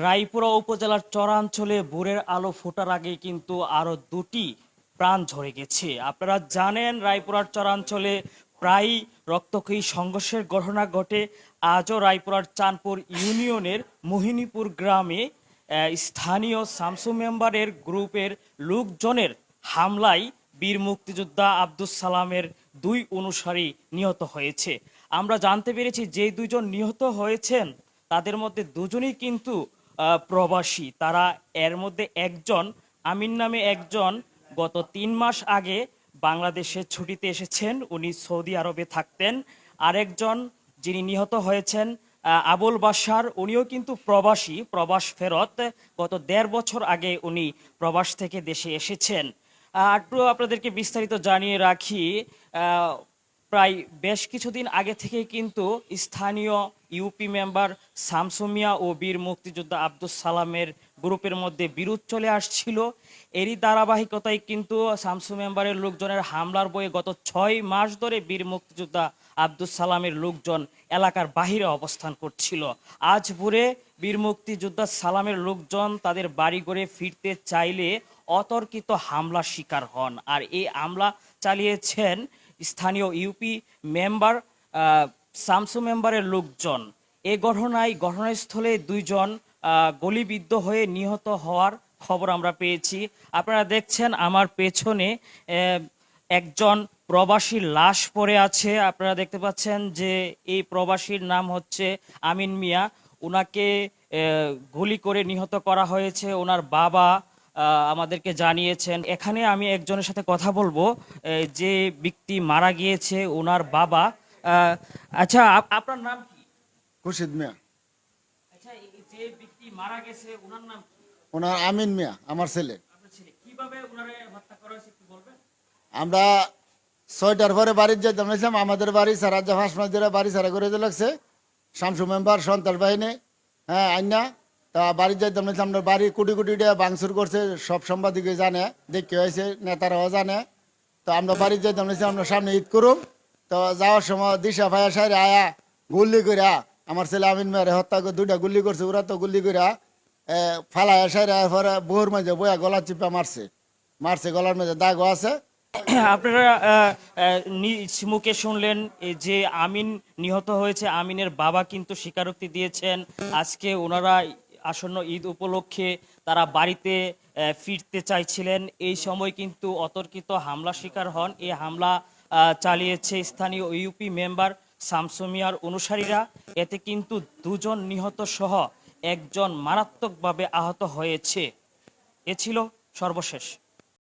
রায়পুরা উপজেলার চরাঞ্চলে ভোরের আলো ফোটার আগে কিন্তু আরও দুটি প্রাণ ঝরে গেছে। আপনারা জানেন, রায়পুরার চরাঞ্চলে প্রায় রক্তক্ষয়ী সংঘর্ষের ঘটনা ঘটে। আজও রায়পুরার চাঁদপুর ইউনিয়নের মোহিনীপুর গ্রামে স্থানীয় শামসু মেম্বারের গ্রুপের লোকজনের হামলায় বীর মুক্তিযোদ্ধা আব্দুস সালামের দুই অনুসারী নিহত হয়েছে। আমরা জানতে পেরেছি যে দুজন নিহত হয়েছেন, তাদের মধ্যে দুজনেই কিন্তু প্রবাসী। তারা এর মধ্যে একজন, আমিন নামে একজন, গত তিন মাস আগে বাংলাদেশে ছুটিতে এসেছেন। উনি সৌদি আরবে থাকতেন। আরেকজন যিনি নিহত হয়েছেন আবুল বাসার উনিও কিন্তু প্রবাসী, প্রবাস ফেরত। গত দেড় বছর আগে উনি প্রবাস থেকে দেশে এসেছেন। একটু আপনাদেরকে বিস্তারিত জানিয়ে রাখি প্রায় বেশ কিছুদিন আগে থেকে কিন্তু স্থানীয় ইউপি মেম্বার শামসুমিয়া ও বীর মুক্তিযোদ্ধা আব্দুস সালামের গ্রুপের মধ্যে বিরোধ চলে আসছিল। এরই ধারাবাহিকতায় কিন্তু শামসু মেম্বারের লোকজনের হামলার বয়ে গত ছয় মাস ধরে বীর মুক্তিযোদ্ধা আব্দুস সালামের লোকজন এলাকার বাহিরে অবস্থান করছিল। আজ ভোরে বীর মুক্তিযোদ্ধা সালামের লোকজন তাদের বাড়ি করে ফিরতে চাইলে অতর্কিত হামলা শিকার হন। আর এই হামলা চালিয়েছেন স্থানীয় ইউপি মেম্বার শামসু মেম্বারের লোকজন। এ ঘটনায় ঘটনাস্থলে দুইজন গলিবিদ্ধ হয়ে নিহত হওয়ার খবর আমরা পেয়েছি। আপনারা দেখছেন আমার পেছনে একজন প্রবাসীর লাশ পড়ে আছে। আপনারা দেখতে পাচ্ছেন যে এই প্রবাসীর নাম হচ্ছে আমিন মিয়া। ওনাকে গুলি করে নিহত করা হয়েছে। ওনার বাবা আমাদেরকে জানিয়েছেন এখানে আমি একজনের সাথে কথা বলব যে ব্যক্তি মারা গিয়েছে ওনার বাবা। আচ্ছা আপনার নাম কি? খুরশিদ মিয়া। আচ্ছা যে ব্যক্তি মারা গেছে ওনার নাম ওনার আমিন মিয়া আমার ছেলে। কীভাবে ওনারে হত্যা করা হয়েছে একটু বলবেন? আমরা ছয়টার পরে বাড়ির নিয়েছিলাম আমাদের বাড়ি সারা জাহাজ মাঝিরা বাড়ি সারা করে দিয়ে লাগছে। শামসু মেম্বার সন্ত্রাস বাহিনী হ্যাঁ আইনা তা বাড়ি যাইতাম নিয়েছিলাম আমরা বাড়ি কোটি কোটি টাকা ভাঙচুর করছে, সব সাংবাদিকে জানে, দেখতে হয়েছে, নেতারাও জানে। তো আমরা বাড়ি যাইতাম নিয়েছিলাম আমরা সামনে ঈদ করুম। তো যাওয়ার সময় দিশা ভাইয়া সাইরে আয়া, গুল্লি করে আমার ছেলে আমিন মেয়ের হত্যা করে দুইটা গুল্লি করছে, ওরা তো গুল্লি করে ফালায় সাইরে পরে বহুর মাঝে বইয়া গলা চিপা মারছে। মারছে, গলার মধ্যে দাগও আছে। আপনারা মুখে শুনলেন যে আমিন নিহত হয়েছে, আমিনের বাবা কিন্তু স্বীকারোক্তি দিয়েছেন। আজকে ওনারা আসন্ন ঈদ উপলক্ষে তারা বাড়িতে ফিরতে চাইছিলেন। এই সময় কিন্তু অতর্কিত হামলা শিকার হন। এই হামলা চালিয়েছে স্থানীয় ইউপি মেম্বার শামসুমিয়ার অনুসারীরা। এতে কিন্তু দুজন নিহত সহ একজন মারাত্মকভাবে আহত হয়েছে। এ ছিল সর্বশেষ।